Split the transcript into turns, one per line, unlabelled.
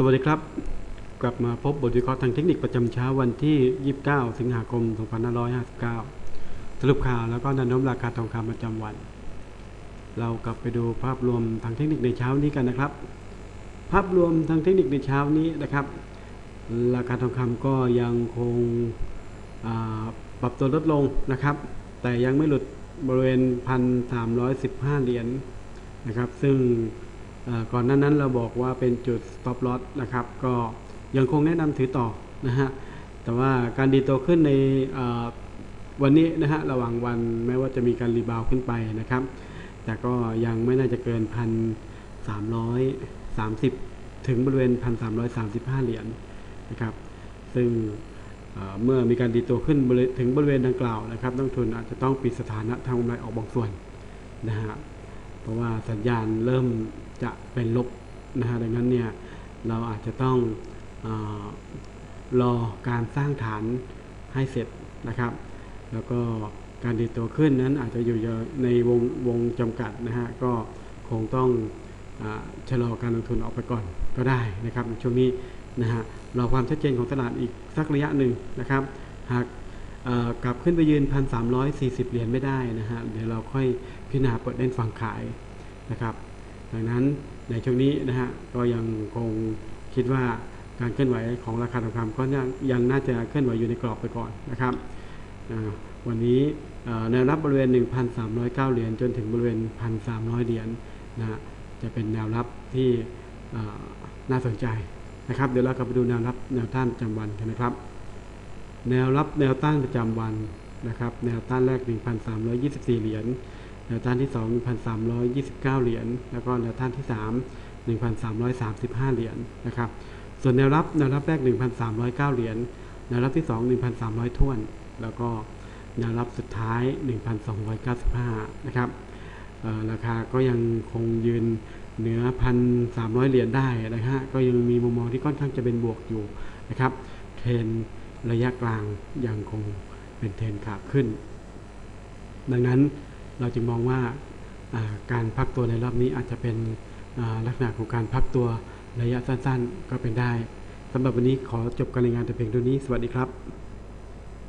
สวัสดีครับ กลับมาพบบทวิเคราะห์ทางเทคนิคประจำเช้าวันที่ 29 สิงหาคม 2559 สรุปข่าวแล้วก็แนวโน้มราคาทองคำประจำวัน เรากลับไปดูภาพรวมทางเทคนิคในเช้านี้กันนะครับ ภาพรวมทางเทคนิคในเช้านี้นะครับ ราคาทองคำก็ยังคงปรับตัวลดลงนะครับ แต่ยังไม่หลุดบริเวณ 1,315 เหรียญนะครับ ซึ่ง ก่อนหน้านั้นเราบอกว่าเป็นจุด stop loss นะครับ ก็ยังคงแนะนำถือต่อนะฮะ แต่ว่าการดีตัวขึ้นในวันนี้นะฮะ ระหว่างวันแม้ว่าจะมีการรีบาวขึ้นไปนะครับ แต่ก็ยังไม่น่าจะเกิน1,330ถึงบริเวณ1,335เหรียญนะครับ ซึ่งเมื่อมีการดีตัวขึ้นถึงบริเวณดังกล่าวนะครับนักลงทุนอาจจะต้องปิดสถานะทางกำไรออกบางส่วนนะฮะ เพราะว่าสัญญาณเริ่ม จะเป็นลบนะฮะดังนั้นเนี่ยเราอาจจะต้องออรอการสร้างฐานให้เสร็จนะครับ แล้วก็การดีตัวขึ้นนั้นอาจจะอยู่ในวงวงจำกัดนะฮะก็คงต้องอชะลอการลงทุนออกไปก่อนก็ได้นะครับในช่วงนี้นะฮะรอความชัดเจนของตลาดอีกสักระยะหนึ่งนะครับ หากกลับขึ้นไปยืน 1,340 เหรียญไม่ได้นะฮะเดี๋ยวเราค่อยพิจารณาเปิดเล่นฝั่งขายนะครับ ดังนั้นในช่วงนี้นะฮะก็ยังคงคิดว่าการเคลื่อนไหวของราคาทองคำก็ยังยังน่าจะเคลื่อนไหวอยู่ในกรอบไปก่อนนะครับวันนี้แนวรับบริเวณ 1,309 เหรียญจนถึงบริเวณ 1,300 เหรียญนะฮะจะเป็นแนวรับที่น่าสนใจนะครับ เดี๋ยวเรากลับไปดูแนวรับแนวต้านประจำวันกันนะครับ แนวรับแนวต้านประจำวันนะครับ แนวต้านแรก 1,324 เหรียญ แนวต้านที่ 2 1,329 เหรียญ แล้วก็แนวต้านที่ 3 1,335 เหรียญนะครับ ส่วนแนวรับแนวรับแรก 1,309 เหรียญ แนวรับที่ 2 1,300ท้วน แล้วก็แนวรับสุดท้าย 1,295 นะครับราคาก็ยังคงยืนเหนือ 1,300 เหรียญได้นะฮะ ก็ยังมีมุมมองที่ค่อนข้างจะเป็นบวกอยู่นะครับ เทรนระยะกลางยังคงเป็นเทรนขาขึ้น ดังนั้น เราจะมองว่าการพักตัวในรอบนี้อาจจะเป็นลักษณะของการพักตัวระยะสั้นๆ ก็เป็นได้สำหรับวันนี้ขอจบการรายงานแต่เพียงเท่านี้ สวัสดีครับ